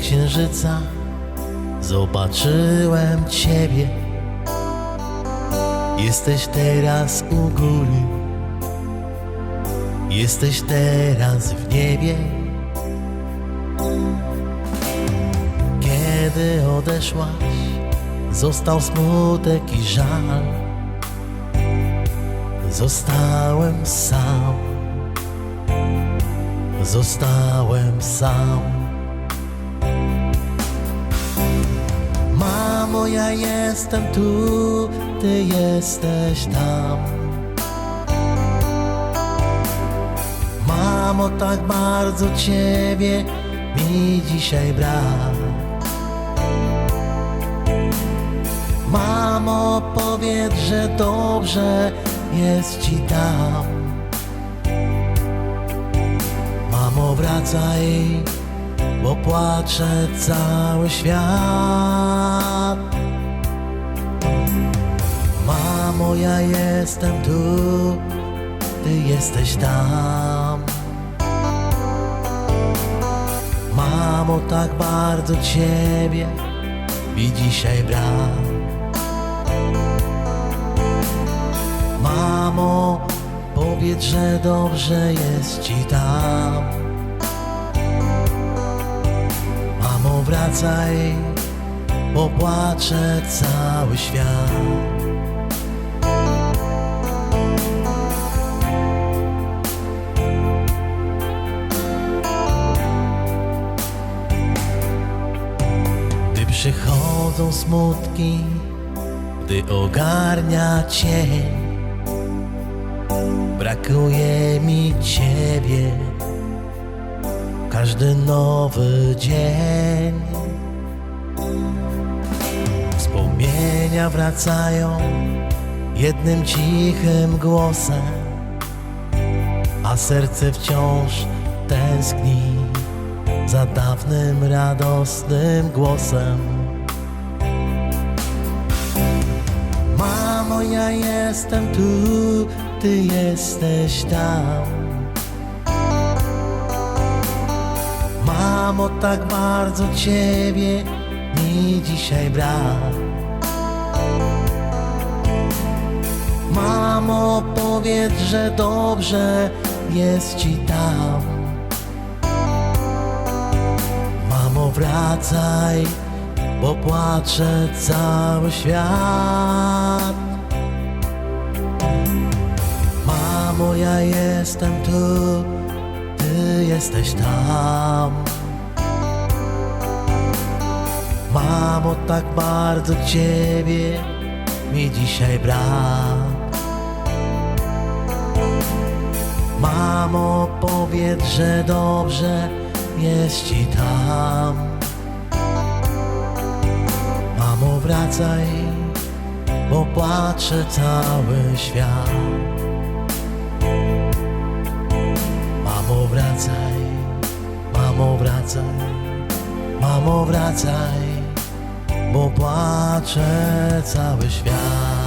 księżyca zobaczyłem Ciebie. Jesteś teraz u góry, jesteś teraz w niebie. Kiedy odeszłaś, został smutek i żal. Zostałem sam, zostałem sam. Mamo, ja jestem tu, ty jesteś tam. Mamo, tak bardzo ciebie mi dzisiaj brak. Mamo, powiedz, że dobrze jest ci tam. Mamo, wracaj, bo płacze cały świat. Mamo, ja jestem tu, ty jesteś tam. Mamo, tak bardzo ciebie mi dzisiaj brak. Mamo, powiedz, że dobrze jest ci tam. Mamo, wracaj, bo płacze cały świat. Przychodzą smutki, gdy ogarnia cień, brakuje mi ciebie każdy nowy dzień. Wspomnienia wracają jednym cichym głosem, a serce wciąż tęskni za dawnym radosnym głosem. Ja jestem tu, ty jesteś tam. Mamo, tak bardzo ciebie mi dzisiaj brak. Mamo, powiedz, że dobrze jest ci tam. Mamo, wracaj, bo płacze cały świat. Mamo, ja jestem tu, ty jesteś tam. Mamo, tak bardzo ciebie mi dzisiaj brak. Mamo, powiedz, że dobrze jest ci tam. Mamo, wracaj, bo płacze cały świat. Mamo, wracaj, mamo, wracaj, mamo, wracaj, bo płacze cały świat.